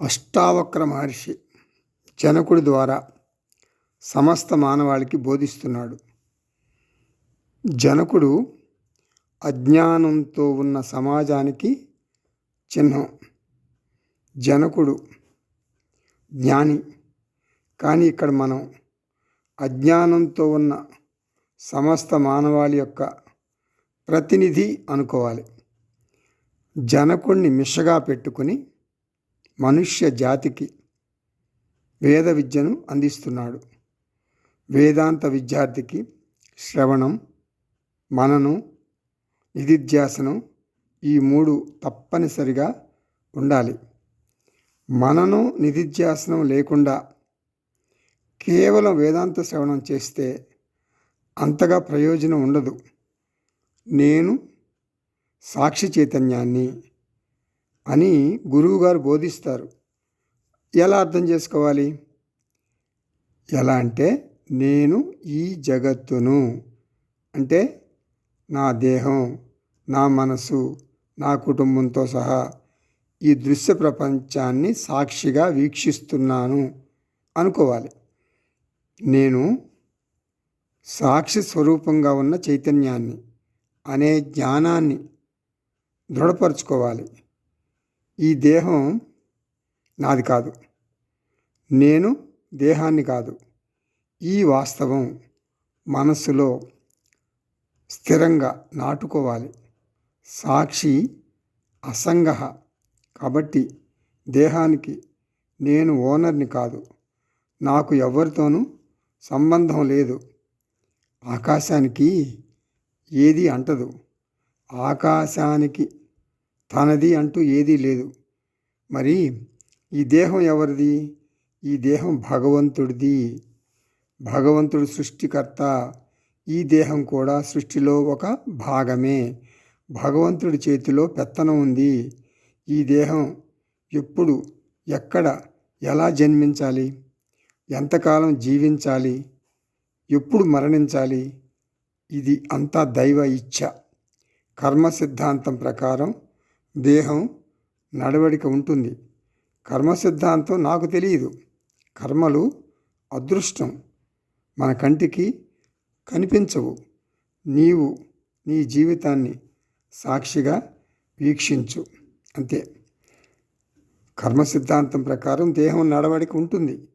అష్టావక్ర మహర్షి జనకుడి ద్వారా సమస్త మానవాళికి బోధిస్తున్నాడు. జనకుడు అజ్ఞానంతో ఉన్న సమాజానికి చిహ్నం. జనకుడు జ్ఞాని. కానీ ఇక్కడ మనం అజ్ఞానంతో ఉన్న సమస్త మానవాళి యొక్క ప్రతినిధి అనుకోవాలి. జనకుడిని మిషగా పెట్టుకుని మనుష్య జాతికి వేద విద్యను అందిస్తున్నాడు. వేదాంత విద్యార్థికి శ్రవణం మననం నిధిధ్యాసనం ఈ మూడు తప్పనిసరిగా ఉండాలి. మననం నిధిధ్యాసనం లేకుండా కేవలం వేదాంత శ్రవణం చేస్తే అంతగా ప్రయోజనం ఉండదు. నేను సాక్షి చైతన్యాన్ని అని గురువుగారు బోధిస్తారు. ఎలా అర్థం చేసుకోవాలి? ఎలా అంటే నేను ఈ జగత్తును అంటే నా దేహం నా మనసు నా కుటుంబంతో సహా ఈ దృశ్య ప్రపంచాన్ని సాక్షిగా వీక్షిస్తున్నాను అనుకోవాలి. నేను సాక్షి స్వరూపంగా ఉన్న చైతన్యాన్ని అనే జ్ఞానాన్ని దృఢపరచుకోవాలి. ఈ దేహం నాది కాదు. నేను దేహాన్ని కాదు. ఈ వాస్తవం మనస్సులో స్థిరంగా నాటుకోవాలి. సాక్షి అసంగ కాబట్టి దేహానికి నేను ఓనర్ని కాదు. నాకు ఎవరితోనూ సంబంధం లేదు. ఆకాశానికి ఏది అంటదు. ఆకాశానికి తనది అంటూ ఏదీ లేదు. మరి ఈ దేహం ఎవరిది? ఈ దేహం భగవంతుడిది. భగవంతుడు సృష్టికర్త. ఈ దేహం కూడా సృష్టిలో ఒక భాగమే. భగవంతుడి చేతిలో పెత్తనం ఉంది. ఈ దేహం ఎప్పుడు ఎక్కడ ఎలా జన్మించాలి? ఎంతకాలం జీవించాలి? ఎప్పుడు మరణించాలి? ఇది అంతా దైవ ఇచ్ఛ. కర్మ సిద్ధాంతం ప్రకారం దేహం నడవడిక ఉంటుంది. కర్మ సిద్ధాంతం నాకు తెలియదు. కర్మలు అదృష్టం. మన కంటికి కనిపించవు. నీవు నీ జీవితాన్ని సాక్షిగా వీక్షించు. అంతే. కర్మ సిద్ధాంతం ప్రకారం దేహం నడవడిక ఉంటుంది.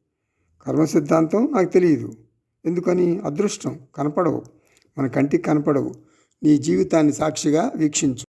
కర్మ సిద్ధాంతం నాకు తెలియదు. ఎందుకని? అదృష్టం. కనపడవు. మన కంటికి కనపడవు. నీ జీవితాన్ని సాక్షిగా వీక్షించు.